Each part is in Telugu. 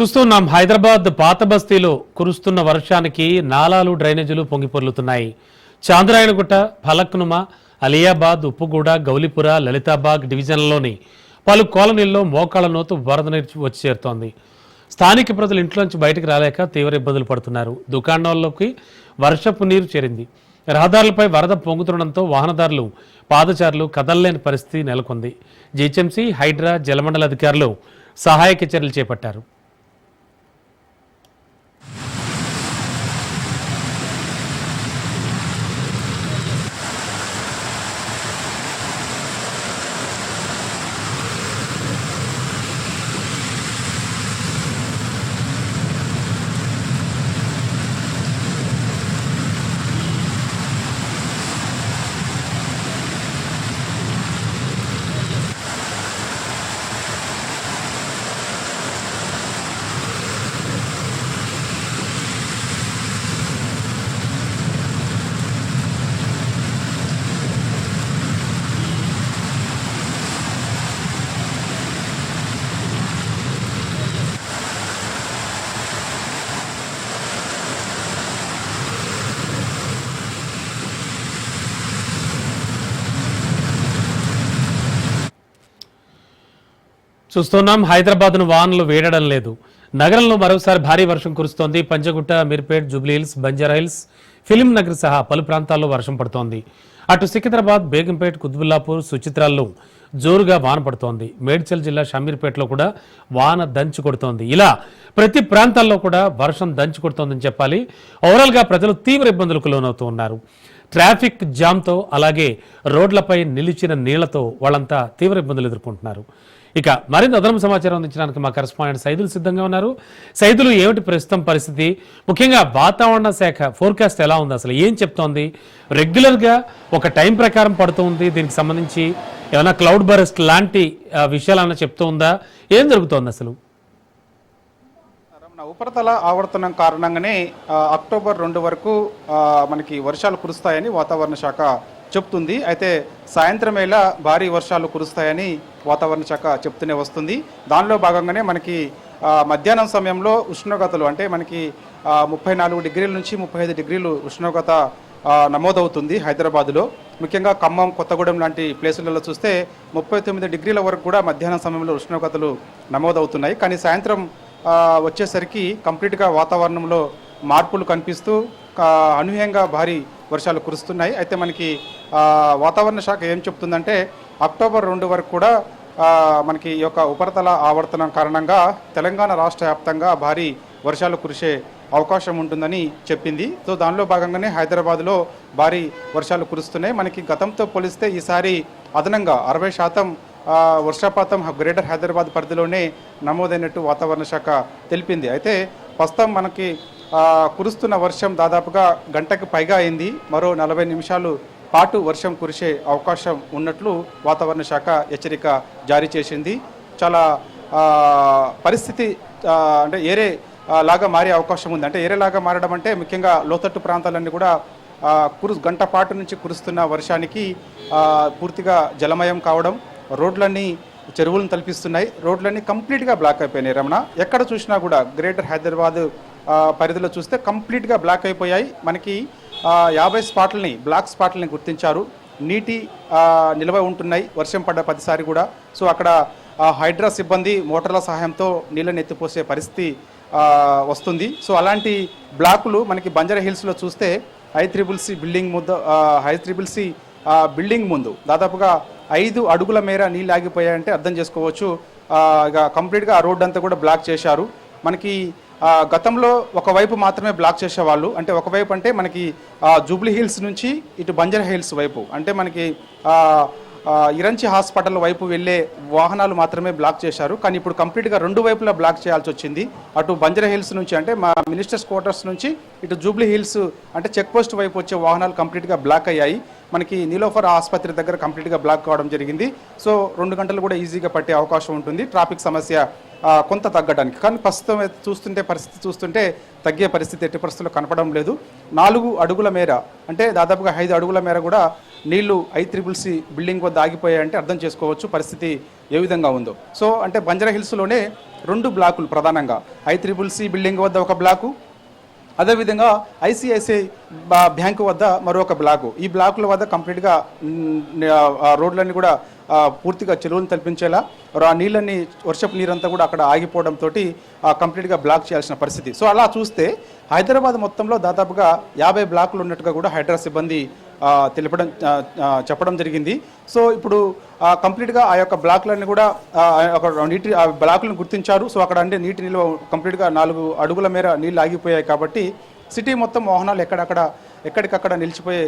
చూస్తున్నాం హైదరాబాద్ పాత బస్తీలో కురుస్తున్న వర్షానికి నాలాలు డ్రైనేజీలు పొంగిపొర్లుతున్నాయి. చాంద్రాయణగుట్ట ఫలక్నుమ అలియాబాద్ ఉప్పుగూడ గౌలిపుర లలితాబాగ్ డివిజన్లలోని పలు కాలనీల్లో మోకాళ్ళ నోతు వరద నీరు వచ్చి చేరుతోంది. స్థానిక ప్రజలు ఇంట్లోంచి బయటకు రాలేక తీవ్ర ఇబ్బందులు పడుతున్నారు. దుకాణాల్లోకి వర్షపు నీరు చేరింది. రహదారులపై వరద పొంగుతుండడంతో వాహనదారులు పాదచారులు కదలలేని పరిస్థితి నెలకొంది. జీహెచ్ఎంసీ హైడ్రా జలమండల అధికారులు సహాయక చర్యలు చేపట్టారు. చూస్తున్నాం. హైదరాబాద్ను వానలు వేడడం లేదు. నగరంలో మరోసారి భారీ వర్షం కురుస్తోంది. పంజగుట్ట మీర్పేట్ జూబ్లీ బంజారాహిల్స్ హిల్స్ ఫిలిం నగర్ సహా పలు ప్రాంతాల్లో వర్షం పడుతోంది. అటు సికింద్రాబాద్ బేగంపేట్ కుత్బుల్లాపూర్ సుచిత్రాల్లో జోరుగా వాన పడుతోంది. మేడ్చల్ జిల్లా షమీర్పేటలో కూడా వాన దంచి కొడుతోంది. ఇలా ప్రతి ప్రాంతాల్లో కూడా వర్షం దంచి కొడుతోందని చెప్పాలి. ఓవరాల్గా ప్రజలు తీవ్ర ఇబ్బందులకు లోనవుతూ ఉన్నారు. ట్రాఫిక్ జామ్తో అలాగే రోడ్లపై నిలిచిన నీళ్ళతో వాళ్ళంతా తీవ్ర ఇబ్బందులు ఎదుర్కొంటున్నారు. ఇక మరింత అదనపు సమాచారం అందించడానికి మా కరెస్పాండెంట్ సైదులు సిద్ధంగా ఉన్నారు. సైదులు ఏమిటి ప్రస్తుతం పరిస్థితి? ముఖ్యంగా వాతావరణ శాఖ ఫోర్కాస్ట్ ఎలా ఉంది? అసలు ఏం చెప్తోంది? రెగ్యులర్గా ఒక టైం ప్రకారం పడుతుంది. దీనికి సంబంధించి ఏమైనా క్లౌడ్ బరస్ట్ లాంటి విషయాలు విషయాలు చెప్తూ ఉందా ఏం జరుగుతోంది అసలు? ఉపరితల ఆవర్తనం కారణంగానే అక్టోబర్ రెండు వరకు మనకి వర్షాలు కురుస్తాయని వాతావరణ శాఖ చెప్తుంది. అయితే సాయంత్రం వేళ భారీ వర్షాలు కురుస్తాయని వాతావరణ శాఖ చెప్తూనే వస్తుంది. దానిలో భాగంగానే మనకి మధ్యాహ్నం సమయంలో ఉష్ణోగ్రతలు అంటే మనకి ముప్పై నాలుగు డిగ్రీల నుంచి ముప్పై ఐదు డిగ్రీలు ఉష్ణోగ్రత నమోదవుతుంది హైదరాబాద్లో. ముఖ్యంగా ఖమ్మం కొత్తగూడెం లాంటి ప్లేసులలో చూస్తే ముప్పై తొమ్మిది డిగ్రీల వరకు కూడా మధ్యాహ్నం సమయంలో ఉష్ణోగ్రతలు నమోదవుతున్నాయి. కానీ సాయంత్రం వచ్చేసరికి కంప్లీట్గా వాతావరణంలో మార్పులు కనిపిస్తూ అనూహ్యంగా భారీ వర్షాలు కురుస్తున్నాయి. అయితే మనకి వాతావరణ శాఖ ఏం చెప్తుందంటే అక్టోబర్ రెండు వరకు కూడా మనకి ఈ యొక్క ఉపరితల ఆవర్తనం కారణంగా తెలంగాణ రాష్ట్ర వ్యాప్తంగా భారీ వర్షాలు కురిసే అవకాశం ఉంటుందని చెప్పింది. సో దానిలో భాగంగానే హైదరాబాద్లో భారీ వర్షాలు కురుస్తున్నాయి. మనకి గతంతో పోలిస్తే ఈసారి అదనంగా అరవై శాతం వర్షపాతం గ్రేటర్ హైదరాబాద్ పరిధిలోనే నమోదైనట్టు వాతావరణ శాఖ తెలిపింది. అయితే ప్రస్తుతం మనకి కురుస్తున్న వర్షం దాదాపుగా గంటకు పైగా అయింది. మరో నలభై నిమిషాలు పాటు వర్షం కురిసే అవకాశం ఉన్నట్లు వాతావరణ శాఖ హెచ్చరిక జారీ చేసింది. చాలా పరిస్థితి అంటే ఏరే లాగా మారే అవకాశం ఉంది. అంటే ఏరేలాగా మారడం అంటే ముఖ్యంగా లోతట్టు ప్రాంతాలన్నీ కూడా కురు గంట పాటు నుంచి కురుస్తున్న వర్షానికి పూర్తిగా జలమయం కావడం రోడ్లన్నీ చెరువులను తలపిస్తున్నాయి. రోడ్లన్నీ కంప్లీట్గా బ్లాక్ అయిపోయినాయి రమణ. ఎక్కడ చూసినా కూడా గ్రేటర్ హైదరాబాద్ పరిధిలో చూస్తే కంప్లీట్గా బ్లాక్ అయిపోయాయి. మనకి యాభై స్పాట్లని బ్లాక్ స్పాట్లని గుర్తించారు. నీటి నిల్వ ఉంటున్నాయి. వర్షం పడ్డ ప్రతిసారి కూడా. సో అక్కడ హైడ్రా సిబ్బంది మోటార్ల సహాయంతో నీళ్ళని ఎత్తిపోసే పరిస్థితి వస్తుంది. సో అలాంటి బ్లాకులు మనకి బంజారా హిల్స్లో చూస్తే ఐ త్రిబుల్ సి బిల్డింగ్ ముందు హై త్రిబుల్ సి బిల్డింగ్ ముందు దాదాపుగా ఐదు అడుగుల మేర నీళ్ళు ఆగిపోయాయంటే అర్థం చేసుకోవచ్చు. ఇక కంప్లీట్గా ఆ రోడ్డు అంతా కూడా బ్లాక్ చేశారు. మనకి గతంలో ఒకవైపు మాత్రమే బ్లాక్ చేసేవాళ్ళు. అంటే ఒకవైపు అంటే మనకి జూబ్లీ హిల్స్ నుంచి ఇటు బంజర్ హిల్స్ వైపు. అంటే మనకి ఇరంచి హాస్పిటల్ వైపు వెళ్ళే వాహనాలు మాత్రమే బ్లాక్ చేశారు. కానీ ఇప్పుడు కంప్లీట్గా రెండు వైపులా బ్లాక్ చేయాల్సి వచ్చింది. అటు బంజర హిల్స్ నుంచి అంటే మా మినిస్టర్స్ క్వార్టర్స్ నుంచి ఇటు జూబ్లీ హిల్స్ అంటే చెక్ పోస్ట్ వైపు వచ్చే వాహనాలు కంప్లీట్గా బ్లాక్ అయ్యాయి. మనకి నీలోఫర్ ఆసుపత్రి దగ్గర కంప్లీట్గా బ్లాక్ కావడం జరిగింది. సో రెండు గంటలు కూడా ఈజీగా పట్టే అవకాశం ఉంటుంది. ట్రాఫిక్ సమస్య కొంత తగ్గడానికి. కానీ ప్రస్తుతం చూస్తుంటే పరిస్థితి చూస్తుంటే తగ్గే పరిస్థితి ఎట్టి పరిస్థితుల్లో కనపడడం లేదు. నాలుగు అడుగుల మేర అంటే దాదాపుగా ఐదు అడుగుల మేర కూడా నీళ్ళు ఐ త్రిబుల్ సి బిల్డింగ్ వద్ద ఆగిపోయాయంటే అర్థం చేసుకోవచ్చు పరిస్థితి ఏ విధంగా ఉందో. సో అంటే బంజరా హిల్స్లోనే రెండు బ్లాకులు ప్రధానంగా. ఐ త్రిబుల్ సి బిల్డింగ్ వద్ద ఒక బ్లాకు అదేవిధంగా ఐసిఐసిఐ బ్యాంకు వద్ద మరొక బ్లాకు. ఈ బ్లాకుల వద్ద కంప్లీట్గా రోడ్లన్నీ కూడా పూర్తిగా చెరువులను తలపించేలా ఆ నీళ్ళని వర్షపు నీరంతా కూడా అక్కడ ఆగిపోవడంతో కంప్లీట్గా బ్లాక్ చేయాల్సిన పరిస్థితి. సో అలా చూస్తే హైదరాబాద్ మొత్తంలో దాదాపుగా యాభై బ్లాకులు ఉన్నట్టుగా కూడా హైడ్రా సిబ్బంది తెలపడం చెప్పడం జరిగింది. సో ఇప్పుడు కంప్లీట్గా ఆ యొక్క బ్లాక్లన్నీ కూడా ఒక నీటి ఆ బ్లాకులను గుర్తించారు. సో అక్కడ అంటే నీటి నిల్వ కంప్లీట్గా నాలుగు అడుగుల మేర నీళ్ళు ఆగిపోయాయి కాబట్టి సిటీ మొత్తం వాహనాలు ఎక్కడక్కడ ఎక్కడికక్కడ నిలిచిపోయే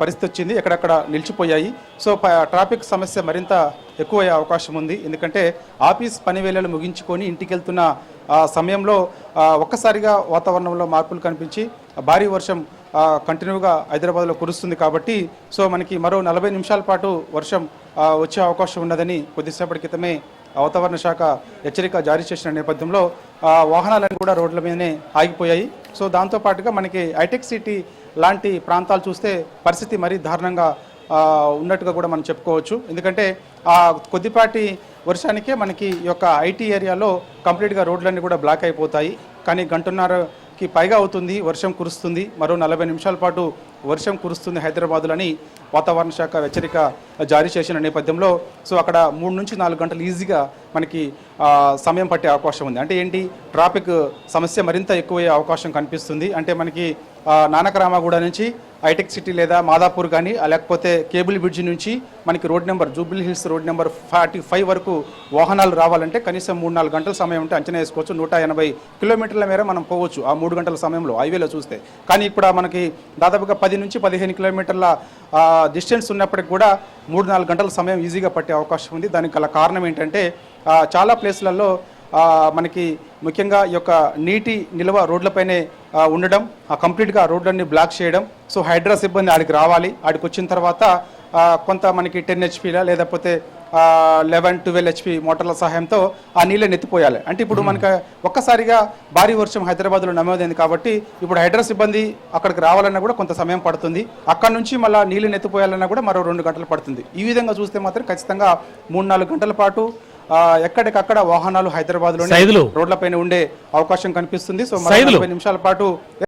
పరిస్థితి వచ్చింది ఎక్కడక్కడ నిలిచిపోయాయి. సో ప- ట్రాఫిక్ సమస్య మరింత ఎక్కువయ్యే అవకాశం ఉంది. ఎందుకంటే ఆఫీస్ పని వేళలు ముగించుకొని ఇంటికి వెళ్తున్న ఆ, సమయంలో ఒక్కసారిగా వాతావరణంలో మార్పులు కనిపించి భారీ వర్షం కంటిన్యూగా హైదరాబాద్లో కురుస్తుంది కాబట్టి సో మనకి మరో నలభై నిమిషాల పాటు వర్షం వచ్చే అవకాశం ఉన్నదని కొద్దిసేపటి క్రితమే వాతావరణ శాఖ హెచ్చరిక జారీ చేసిన నేపథ్యంలో వాహనాలన్నీ కూడా రోడ్ల మీదనే ఆగిపోయాయి. సో దాంతోపాటుగా మనకి హైటెక్ సిటీ లాంటి ప్రాంతాలు చూస్తే పరిస్థితి మరీ దారుణంగా ఉన్నట్టుగా కూడా మనం చెప్పుకోవచ్చు. ఎందుకంటే ఆ కొద్దిపాటి వర్షానికే మనకి ఈ యొక్క ఐటీ ఏరియాలో కంప్లీట్గా రోడ్లన్నీ కూడా బ్లాక్ అయిపోతాయి. కానీ గంటన్నరకి పైగా అవుతుంది వర్షం కురుస్తుంది. మరో నలభై నిమిషాల పాటు వర్షం కురుస్తుంది హైదరాబాదులని. వాతావరణ శాఖ హెచ్చరిక జారీ చేసిన నేపథ్యంలో సో అక్కడ మూడు నుంచి నాలుగు గంటలు ఈజీగా మనకి సమయం పట్టే అవకాశం ఉంది. అంటే ఏంటి? ట్రాఫిక్ సమస్య మరింత ఎక్కువయ్యే అవకాశం కనిపిస్తుంది. అంటే మనకి నానకరామగూడ నుంచి హైటెక్ సిటీ లేదా మాదాపూర్ కానీ లేకపోతే కేబుల్ బ్రిడ్జ్ నుంచి మనకి road number Jubilee Hills road number forty five వరకు వాహనాలు రావాలంటే కనీసం మూడు నాలుగు గంటల సమయం ఉంటే అంచనా వేసుకోవచ్చు. నూట ఎనభై కిలోమీటర్ల మేర మనం పోవచ్చు ఆ మూడు గంటల సమయంలో హైవేలో చూస్తే. కానీ ఇప్పుడు మనకి దాదాపుగా పది నుంచి పదిహేను కిలోమీటర్ల డిస్టెన్స్ ఉన్నప్పటికి కూడా మూడు నాలుగు గంటల సమయం ఈజీగా పట్టే అవకాశం ఉంది. దానికి గల కారణం ఏంటంటే చాలా ప్లేస్లలో మనకి ముఖ్యంగా ఈ యొక్క నీటి నిల్వ రోడ్లపైనే ఉండడం ఆ కంప్లీట్గా రోడ్లన్నీ బ్లాక్ చేయడం. సో హైడ్రా సిబ్బంది ఆడికి రావాలి. ఆడికి వచ్చిన తర్వాత కొంత మనకి టెన్ హెచ్పీల లేకపోతే లెవెన్ ట్వెల్వ్ హెచ్పి మోటార్ల సహాయంతో ఆ నీళ్ళని ఎత్తిపోయాలి. అంటే ఇప్పుడు మనకి ఒక్కసారిగా భారీ వర్షం హైదరాబాద్లో నమోదైంది కాబట్టి ఇప్పుడు హైడ్రా సిబ్బంది అక్కడికి రావాలన్నా కూడా కొంత సమయం పడుతుంది. అక్కడ నుంచి మళ్ళీ నీళ్ళని ఎత్తిపోయాలన్నా కూడా మరో రెండు గంటలు పడుతుంది. ఈ విధంగా చూస్తే మాత్రం ఖచ్చితంగా మూడు నాలుగు గంటల పాటు ఎక్కడికక్కడ వాహనాలు హైదరాబాద్లో సైదులు రోడ్లపైన ఉండే అవకాశం కనిపిస్తుంది సో మరో. నలభై నిమిషాల పాటు